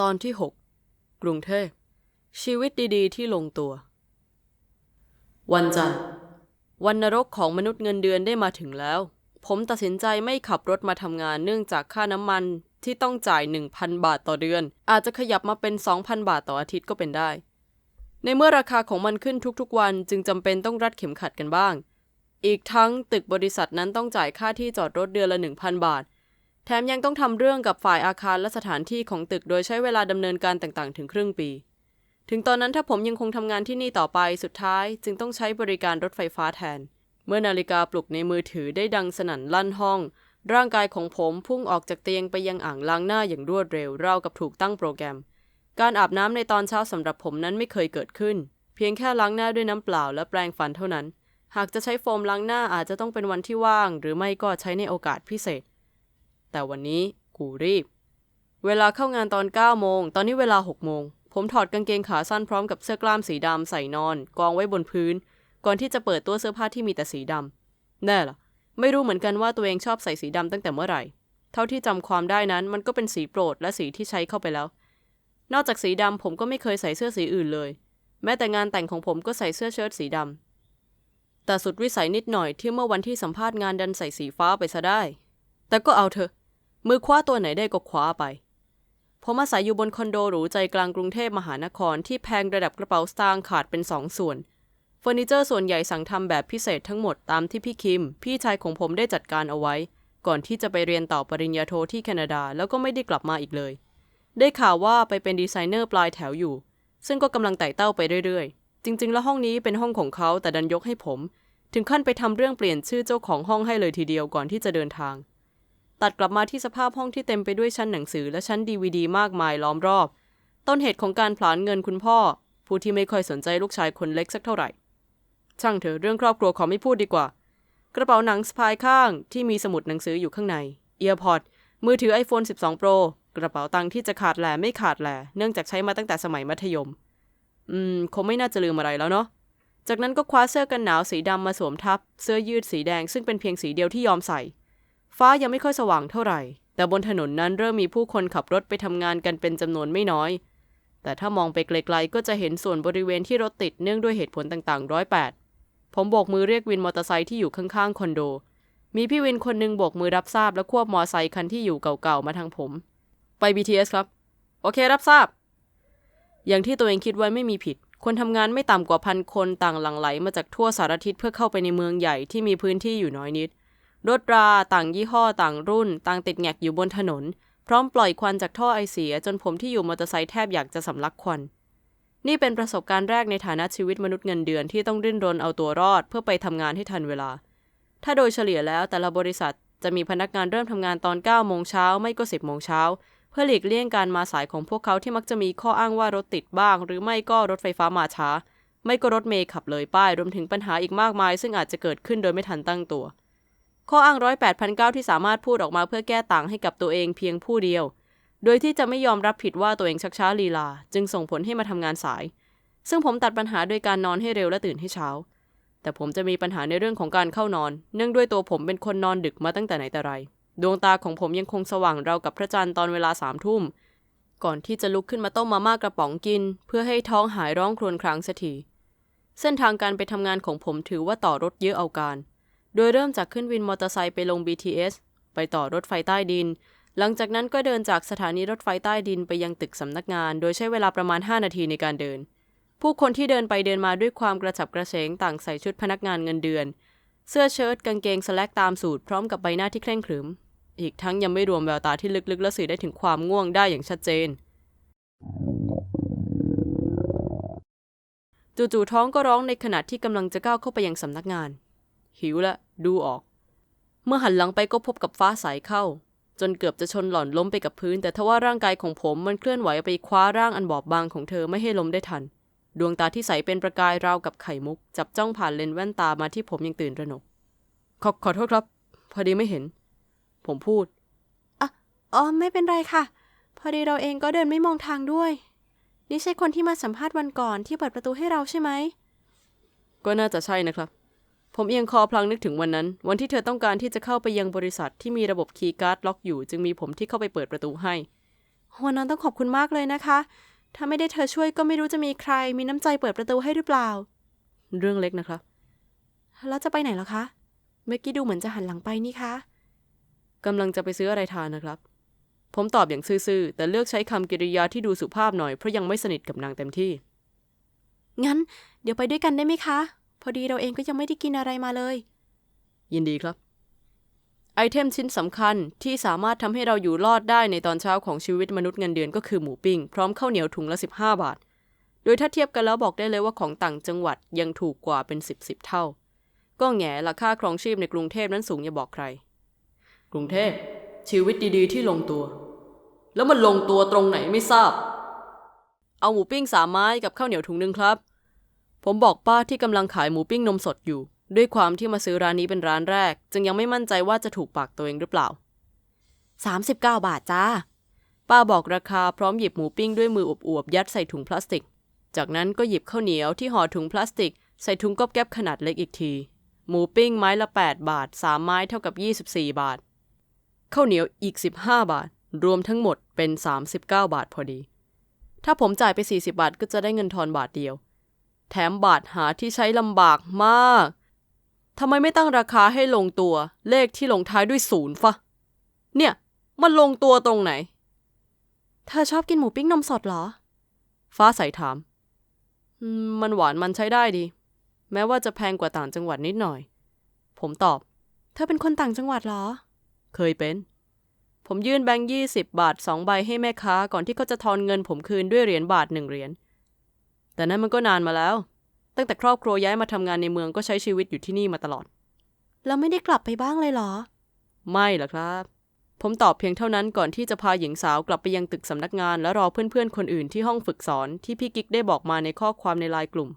ตอนที่ 6 กรุงเทพ ชีวิตดีๆ ที่ลงตัว วันจันทร์ วันนรกของมนุษย์เงินเดือนได้มาถึงแล้ว ผมตัดสินใจไม่ขับรถมาทำงานเนื่องจากค่าน้ำมันที่ต้องจ่าย 1,000 บาทต่อเดือน อาจจะขยับมาเป็น 2,000 บาทต่ออาทิตย์ก็เป็นได้ ในเมื่อราคาของมันขึ้นทุกๆวันจึงจำเป็นต้องรัดเข็มขัดกันบ้าง อีกทั้งตึกบริษัทนั้นต้องจ่ายค่าที่จอดรถเดือนละ 1,000 บาท แถมยังต้องทำเรื่องกับฝ่ายอาคารและสถานที่ของตึกโดยใช้เวลาดำเนินการต่างๆ ถึงครึ่งปี ถึงตอนนั้นถ้าผมยังคงทำงานที่นี่ต่อไปสุดท้าย จึงต้องใช้บริการรถไฟฟ้าแทน เมื่อนาฬิกาปลุกในมือถือได้ดังสนั่นลั่นห้อง ร่างกายของผมพุ่งออกจากเตียงไปยังอ่างล้างหน้าอย่างรวดเร็วราวกับถูกตั้งโปรแกรม การอาบน้ำในตอนเช้าสำหรับผมนั้นไม่เคยเกิดขึ้น เพียงแค่ล้างหน้าด้วยน้ำเปล่าและแปรงฟันเท่านั้น หากจะใช้โฟมล้างหน้าอาจจะต้องเป็นวันที่ว่าง หรือไม่ก็ใช้ในโอกาสพิเศษ แต่วันนี้กูรีบ เวลาเข้างานตอน9โมง ตอนนี้เวลา6โมง ผมถอดกางเกงขาสั้นพร้อมกับเสื้อกล้ามสีดำใส่นอน กองไว้บนพื้น ก่อนที่จะเปิดตัวเสื้อผ้าที่มีแต่สีดำแน่ล่ะ ไม่รู้เหมือนกันว่าตัวเองชอบใส่สีดำตั้งแต่เมื่อไหร่ เท่าที่จำความได้นั้นมันก็เป็นสีโปรดและสีที่ใช้เข้าไปแล้ว นอกจากสีดำผมก็ไม่เคยใส่เสื้อสีอื่นเลย แม้แต่งานแต่งของผมก็ใส่เสื้อเชิ้ตสีดำแต่สุดวิสัยนิดหน่อยที่เมื่อวันที่สัมภาษณ์งานดันใส่สีฟ้าไปซะได้ แต่ก็เอาเถอะ มือคว้าตัวไหนได้ก็คว้าไป ผมอาศัยอยู่บนคอนโดหรูใจกลางกรุงเทพมหานครที่แพงระดับกระเป๋าสตางค์ขาดเป็นสองส่วนเฟอร์นิเจอร์ส่วนใหญ่สั่งทำแบบพิเศษทั้งหมดตามที่พี่คิม พี่ชายของผมได้จัดการเอาไว้ ก่อนที่จะไปเรียนต่อปริญญาโทที่แคนาดาแล้วก็ไม่ได้กลับมาอีกเลย ได้ข่าวว่าไปเป็นดีไซเนอร์ปลายแถวอยู่ ซึ่งก็กำลังไต่เต้าไปเรื่อยๆ จริง ๆ แล้วห้องนี้เป็นห้องของเขาแต่ดันยกให้ผม ถึงขั้นไปทำเรื่องเปลี่ยนชื่อเจ้าของห้องให้เลยทีเดียวก่อนที่จะเดินทาง ตัดกลับมาที่สภาพห้องที่เต็มไปด้วยชั้นหนังสือและชั้นดีวดีมากมายล้อมรอบ ต้นเหตุของการผลาญเงินคุณพ่อ ผู้ที่ไม่ค่อยสนใจลูกชายคนเล็กสักเท่าไหร่ ช่างเถอะเรื่องครอบครัวขอไม่พูดดีกว่า กระเป๋าหนังสะพายข้างที่มีสมุดหนังสืออยู่ข้างในเอียร์พอดมือถือ iPhone 12 Pro กระเป๋าตังค์ที่จะขาดแหลไม่ขาดแหลเนื่องจากใช้มาตั้งแต่สมัยมัธยม อืม คงไม่น่าจะลืมอะไรแล้วเนาะ จากนั้นก็คว้าเสื้อกันหนาวสีดำมาสวมทับ เสื้อยืดสีแดงซึ่งเป็นเพียงสีเดียวที่ยอมใส่ ฟ้ายังไม่ค่อยสว่างเท่าไหร่ แต่บนถนนนั้นเริ่มมีผู้คนขับรถไปทำงานกันเป็นจำนวนไม่น้อย แต่ถ้ามองไปไกลๆ ก็จะเห็นส่วนบริเวณที่รถติดเนื่องด้วยเหตุผลต่างๆร้อยแปดผมโบกมือเรียกวินมอเตอร์ไซค์ที่อยู่ข้างๆคอนโด มีพี่วินคนหนึงโบกมือรับทราบและควบมอไซค์คันที่อยู่เก่าๆมาทางผม ไป BTS ครับ โอเครับทราบ อย่างที่ตัวเองคิดไว้ไม่มีผิด คนทำงานไม่ต่ำกว่าพันคนต่างหลั่งไหลมาจากทั่วสารทิศเพื่อเข้าไปในเมืองใหญ่ที่มีพื้นที่อยู่น้อยนิด รถราต่างยี่ห้อต่างรุ่น ต่างติดแงกอยู่บนถนน พร้อมปล่อยควันจากท่อไอเสีย จนผมที่อยู่มอเตอร์ไซค์แทบอยากจะสำลักควัน นี่เป็นประสบการณ์แรกในฐานะชีวิตมนุษย์เงินเดือนที่ต้องดิ้นรนเอาตัวรอด เพื่อไปทำงานให้ทันเวลา ถ้าโดยเฉลี่ยแล้วแต่ละบริษัทจะมีพนักงานเริ่มทำงานตอน9โมงเช้าไม่ก็ 10โมงเช้าเพื่อหลีกเลี่ยงการมาสายของพวกเขาที่มักจะมีข้ออ้างว่ารถติดบ้าง หรือไม่ก็รถไฟฟ้ามาช้า ไม่ก็รถเมย์ขับเลยป้ายรวมถึงปัญหาอีกมากมาย ซึ่งอาจจะเกิดขึ้นโดยไม่ทันตั้งตัว ข้ออ้างร้อยแปดพันเก้าที่สามารถพูดออกมาเพื่อแก้ต่างให้กับตัวเองเพียงผู้เดียว โดยที่จะไม่ยอมรับผิดว่าตัวเองชักช้าลีลา จึงส่งผลให้มาทำงานสาย ซึ่งผมตัดปัญหาโดยการนอนให้เร็วและตื่นให้เช้า แต่ผมจะมีปัญหาในเรื่องของการเข้านอน เนื่องด้วยตัวผมเป็นคนนอนดึกมาตั้งแต่ไหนแต่ไร ดวงตาของผมยังคงสว่างราวกับพระจันทร์ตอนเวลาสามทุ่ม ก่อนที่จะลุกขึ้นมาต้มมาม่ากระป๋องกิน เพื่อให้ท้องหายร้องครวญครางสักทีเส้นทางการไปทำงานของผมถือว่าต่อรถเยอะเอาการ โดยเริ่มจากขึ้นวินมอเตอร์ไซค์ไปลง BTS ไปต่อรถไฟใต้ดิน หลังจากนั้นก็เดินจากสถานีรถไฟใต้ดินไปยังตึกสำนักงาน โดยใช้เวลาประมาณ 5 นาทีในการเดิน ผู้คนที่เดินไปเดินมาด้วยความกระฉับกระเฉงต่างใส่ชุดพนักงานเงินเดือน เสื้อเชิ้ตกางเกงสแลกตามสูตรพร้อมกับใบหน้าที่เคร่งขรึม อีกทั้งยังไม่รวมแววตาที่ลึกๆและสื่อได้ถึงความง่วงได้อย่างชัดเจนจู่ๆท้องก็ร้องในขณะที่กำลังจะก้าวเข้าไปยังสำนักงาน หิวละ ดูออก เมื่อหันหลังไปก็พบกับฟ้าใสเข้า จนเกือบจะชนหล่อนล้มไปกับพื้น แต่ทว่าร่างกายของผมมันเคลื่อนไหวไปคว้าร่างอันบอบบางของเธอไม่ให้ล้มได้ทัน ดวงตาที่ใสเป็นประกายราวกับไข่มุก จับจ้องผ่านเลนส์แว่นตามาที่ผมยังตื่นระหนก ขอขอโทษครับ พอดีไม่เห็น ผมพูดอ๋อไม่เป็นไรค่ะ พอดีเราเองก็เดินไม่มองทางด้วย นี่ใช่คนที่มาสัมภาษณ์วันก่อนที่เปิดประตูให้เราใช่ไหมก็น่าจะใช่นะครับ ผมเอียงคอพลางนึกถึงวันนั้น วันที่เธอต้องการที่จะเข้าไปยังบริษัทที่มีระบบคีย์การ์ดล็อกอยู่ จึงมีผมที่เข้าไปเปิดประตูให้วันนั้นต้องขอบคุณมากเลยนะคะ ถ้าไม่ได้เธอช่วยก็ไม่รู้จะมีใคร มีน้ำใจเปิดประตูให้หรือเปล่า เรื่องเล็กนะครับ แล้วจะไปไหนเหรอคะ เมื่อกี้ดูเหมือนจะหันหลังไปนี่คะกำลังจะไปซื้ออะไรทานนะครับ ผมตอบอย่างซื่อๆ แต่เลือกใช้คำกริยาที่ดูสุภาพหน่อยเพราะยังไม่สนิทกับนางเต็มที่ งั้น เดี๋ยวไปด้วยกันได้ไหมคะ อดีเราเองก็ยังไม่ได้กินอะไรมาเลย ยินดีครับ ไอเทมชิ้นสำคัญที่สามารถทำให้เราอยู่รอดได้ในตอนเช้าของชีวิตมนุษย์เงินเดือนก็คือหมูปิ้ง พร้อมข้าวเหนียวถุงละ 15 บาท โดยถ้าเทียบกันแล้วบอกได้เลยว่าของต่างจังหวัดยังถูกกว่าเป็น10 10เท่า ก็แง่ราคาครองชีพในกรุงเทพนั้นสูงอย่าบอกใคร กรุงเทพชีวิตดีๆ ที่ลงตัว แล้วมันลงตัวตรงไหนไม่ทราบ เอาหมูปิ้งสามไม้กับข้าวเหนียวถุงหนึ่งครับ ผมบอกป้าที่กำลังขายหมูปิ้งนมสดอยู่ ด้วยความที่มาซื้อร้านนี้เป็นร้านแรก จึงยังไม่มั่นใจว่าจะถูกปากตัวเองหรือเปล่า 39 บาทจ้า ป้าบอกราคาพร้อมหยิบหมูปิ้งด้วยมืออวบๆยัดใส่ถุงพลาสติก จากนั้นก็หยิบข้าวเหนียวที่ห่อถุงพลาสติก ใส่ถุงก๊อบแก๊บขนาดเล็กอีกที หมูปิ้งไม้ละ 8 บาท 3 ไม้เท่ากับ 24 บาท ข้าวเหนียวอีก 15 บาท รวมทั้งหมดเป็น 39 บาทพอดี ถ้าผมจ่ายไป 40 บาทก็จะได้เงินทอนบาทเดียว แถมบาทหาที่ใช้ลำบากมาก ทำไมไม่ตั้งราคาให้ลงตัว เลขที่ลงท้ายด้วยศูนย์ฟะ เนี่ย มันลงตัวตรงไหน เธอชอบกินหมูปิ้งนมสดเหรอ ฟ้าใสถาม"อืมมันหวานมันใช้ได้ดี แม้ว่าจะแพงกว่าต่างจังหวัดนิดหน่อย ผมตอบ เธอเป็นคนต่างจังหวัดเหรอ เคยเป็น ผมยื่นแบงค์ยี่สิบบาทสองใบให้แม่ค้าก่อนที่เขาจะทอนเงินผมคืนด้วยเหรียญบาทหนึ่งเหรียญ แต่นั้นมันก็นานมาแล้ว ตั้งแต่ครอบครัวย้ายมาทำงานในเมืองก็ใช้ชีวิตอยู่ที่นี่มาตลอด แล้วไม่ได้กลับไปบ้างเลยเหรอ ไม่หรอกครับ ผมตอบเพียงเท่านั้นก่อนที่จะพาหญิงสาวกลับไปยังตึกสำนักงานและรอเพื่อนๆคนอื่นที่ห้องฝึกสอนที่พี่กิ๊กได้บอกมาในข้อความในไลน์กลุ่ม